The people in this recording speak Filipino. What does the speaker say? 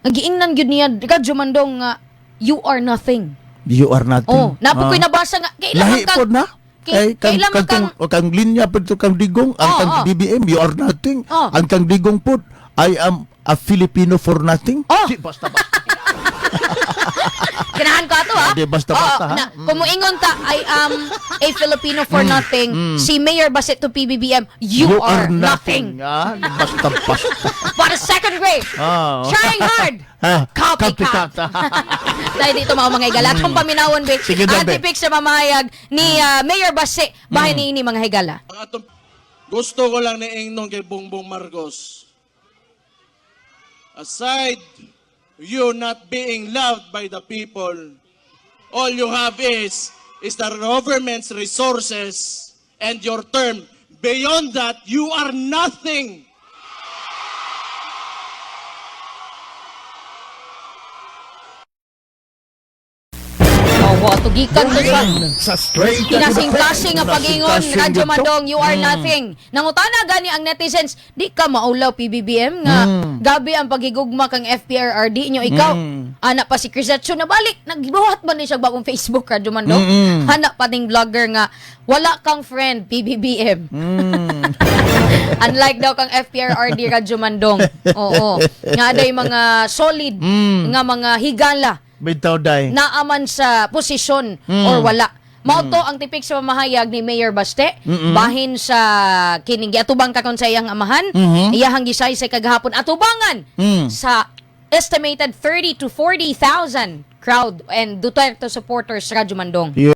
Nagiingnan gyud niya Radyo Mandong nga you are nothing. You are nothing. Oh, napo ko'y Ah. nabasa nga kailan Lahi man po kang na. Kay- Kay kang kailan man kang, kang, o kang linya ito kang digong, ang Oo, kang oo. BBM, you are nothing. Oo. Ang kang digong po, I am a Filipino for nothing. Oh. Si, basta ba? Ganahan ko ato ha. Hindi, basta-basta, Oo, ha? Na, kung muingon ka, I am a Filipino for nothing. Si Mayor Basit to PBBM, you, are, nothing. Ah, basta basta. For the second grade. Ah. Trying hard. Ah, Copycat. Dahil dito mga mga higala. Atong paminawon, be. Sige, Dambe. Antipik sa mamayag ni ah, Mayor Basit. Bahay ni ini mga higala. Ang atong gusto ko lang ni Ingnon kay Bongbong Marcos. Aside you not being loved by the people, all you have is is the government's resources and your term. Beyond that, you are nothing. Oh, tugikan to sa Sa straight. Kinasing-kasing nga pagingon, Radyo. Mandong, you are nothing. Nangutana gani ang netizens, di ka maulaw PBBM nga, gabi ang pagigugma kang FPRRD nyo ikaw. Anak pa si Crisetso na balik, nagbuhat ba ni siya bagong Facebook, Radyo Mandong? Anak pa ding vlogger nga, wala kang friend, PBBM. Unlike daw kang FPRRD Radyo Mandong. Oo. Nga aday mga solid, nga mga higala, Bitaw day. naaman sa posisyon or wala. Mao to ang tipik sa mamahayag ni Mayor Baste bahin sa kining atubang kakon sa iyang amahan iyahang gisay sa kagahapon atubangan Mm. sa estimated 30 to 40,000 crowd and Duterte supporters Radyo Mandong.